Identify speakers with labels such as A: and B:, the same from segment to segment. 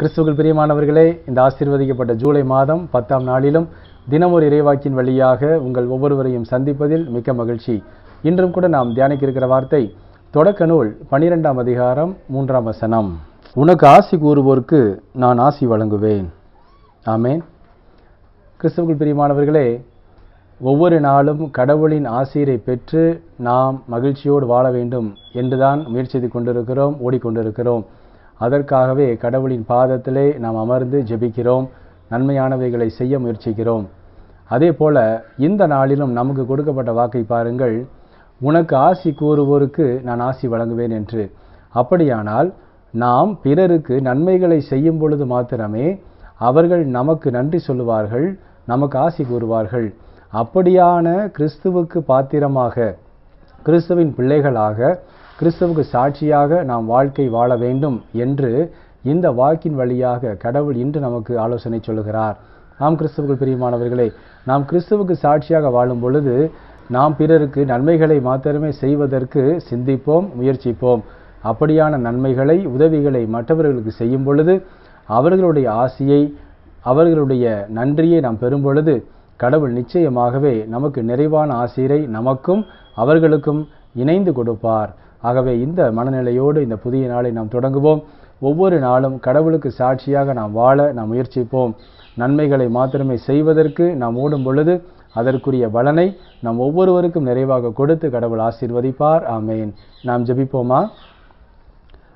A: கிறிஸ்துவர்கள் பிரியமானவர்களே இந்த ஆசீர்வதிக்கப்பட்ட ஜூலை மாதம் பத்தாம் நாளிலும் தினமொரு இறைவாக்கின் வழியாக உங்கள் ஒவ்வொருவரையும் சந்திப்பதில் மிக்க மகிழ்ச்சி. இன்றும் கூட நாம் தியானிக்க இருக்கிற வார்த்தை தொடக்க நூல் பனிரெண்டாம் அதிகாரம் மூன்றாம் வசனம். உனக்கு ஆசி கூறுவோருக்கு நான் ஆசி வழங்குவேன். ஆமேன். கிறிஸ்துவுக்குள் பிரியமானவர்களே ஒவ்வொரு நாளும் கடவுளின் ஆசிரை பெற்று நாம் மகிழ்ச்சியோடு வாழ வேண்டும் என்றுதான் முயற்சி செய்து கொண்டிருக்கிறோம் ஓடிக்கொண்டிருக்கிறோம். அதற்காகவே கடவுளின் பாதத்திலே நாம் அமர்ந்து ஜெபிக்கிறோம் நன்மையானவைகளை செய்ய முயற்சிக்கிறோம். அதே போல இந்த நாளிலும் நமக்கு கொடுக்கப்பட்ட வாக்கை பாருங்கள். உனக்கு ஆசி கூறுவோருக்கு நான் ஆசி வழங்குவேன் என்று. அப்படியானால் நாம் பிறருக்கு நன்மைகளை செய்யும் பொழுது மாத்திரமே அவர்கள் நமக்கு நன்றி சொல்லுவார்கள் நமக்கு ஆசி கூறுவார்கள். அப்படியான கிறிஸ்துவுக்கு பாத்திரமாக கிறிஸ்துவின் பிள்ளைகளாக கிறிஸ்துவுக்கு சாட்சியாக நாம் வாழ்க்கை வாழ வேண்டும் என்று இந்த வாக்கின் வழியாக கடவுள் இன்று நமக்கு ஆலோசனை சொல்லுகிறார். நாம் கிறிஸ்துவுக்கு பிரியமானவர்களே நாம் கிறிஸ்துவுக்கு சாட்சியாக வாழும் பொழுது நாம் பிறருக்கு நன்மைகளை மாத்திரமே செய்வதற்கு சிந்திப்போம் முயற்சிப்போம். அப்படியான நன்மைகளை உதவிகளை மற்றவர்களுக்கு செய்யும் பொழுது அவர்களுடைய ஆசையை அவர்களுடைய நன்றியை நாம் பெறும் பொழுது கடவுள் நிச்சயமாகவே நமக்கு நிறைவான ஆசிரை நமக்கும் அவர்களுக்கும் இணைந்து கொடுப்பார். ஆகவே இந்த மனநிலையோடு இந்த புதிய நாளை நாம் தொடங்குவோம். ஒவ்வொரு நாளும் கடவுளுக்கு சாட்சியாக நாம் வாழ நாம் முயற்சிப்போம். நன்மைகளை மாத்திரமே செய்வதற்கு நாம் ஓடும் பொழுது அதற்குரிய பலனை நாம் ஒவ்வொருவருக்கும் நிறைவாக கொடுத்து கடவுள் ஆசீர்வதிப்பார். ஆமேன். நாம் ஜபிப்போமா?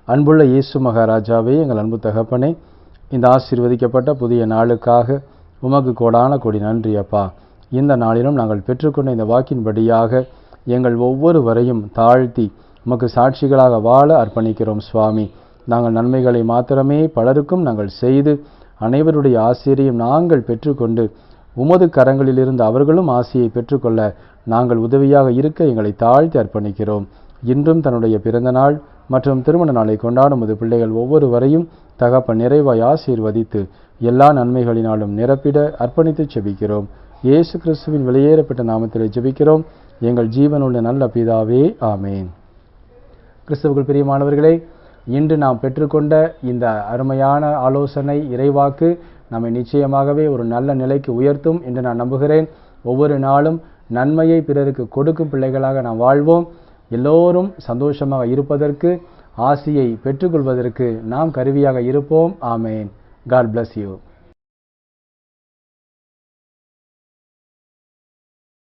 A: அன்புள்ள இயேசு மகாராஜாவே எங்கள் அன்பு தகப்பனே இந்த ஆசீர்வதிக்கப்பட்ட புதிய நாளுக்காக உமக்கு கோடான கொடி நன்றி அப்பா. இந்த நாளிலும் நாங்கள் பெற்றுக்கொண்ட இந்த வாக்கின்படியாக எங்கள் ஒவ்வொருவரையும் தாழ்த்தி உமக்கு சாட்சிகளாக வாழ அர்ப்பணிக்கிறோம் சுவாமி. நாங்கள் நன்மைகளை மாத்திரமே பலருக்கும் நாங்கள் செய்து அனைவருடைய ஆசிரியையும் நாங்கள் பெற்றுக்கொண்டு உமது கரங்களிலிருந்து அவர்களும் ஆசையை பெற்றுக்கொள்ள நாங்கள் உதவியாக இருக்க எங்களை தாழ்த்தி அர்ப்பணிக்கிறோம். இன்றும் தன்னுடைய பிறந்த நாள் மற்றும் திருமண நாளை கொண்டாடும் உமது பிள்ளைகள் ஒவ்வொருவரையும் தகப்ப நிறைவாய் ஆசீர்வதித்து எல்லா நன்மைகளினாலும் நிரப்பிட அர்ப்பணித்து செபிக்கிறோம். இயேசு கிறிஸ்துவின் வெளியேறப்பட்ட நாமத்தில் ஜெபிக்கிறோம். எங்கள் ஜீவனுள்ள நல்ல பிதாவே ஆமேன். கிறிஸ்தவர்கள் பிரியமானவர்களே இன்று நாம் பெற்றுக்கொண்ட இந்த அருமையான ஆலோசனை இறைவாக்கு நம்மை நிச்சயமாகவே ஒரு நல்ல நிலைக்கு உயர்த்தும் என்று நான் நம்புகிறேன். ஒவ்வொரு நாளும் நன்மையை பிறருக்கு கொடுக்கும் பிள்ளைகளாக நாம் வாழ்வோம். எல்லோரும் சந்தோஷமாக இருப்பதற்கு ஆசியை பெற்றுக்கொள்வதற்கு நாம் கருவியாக இருப்போம். ஆமேன். God bless you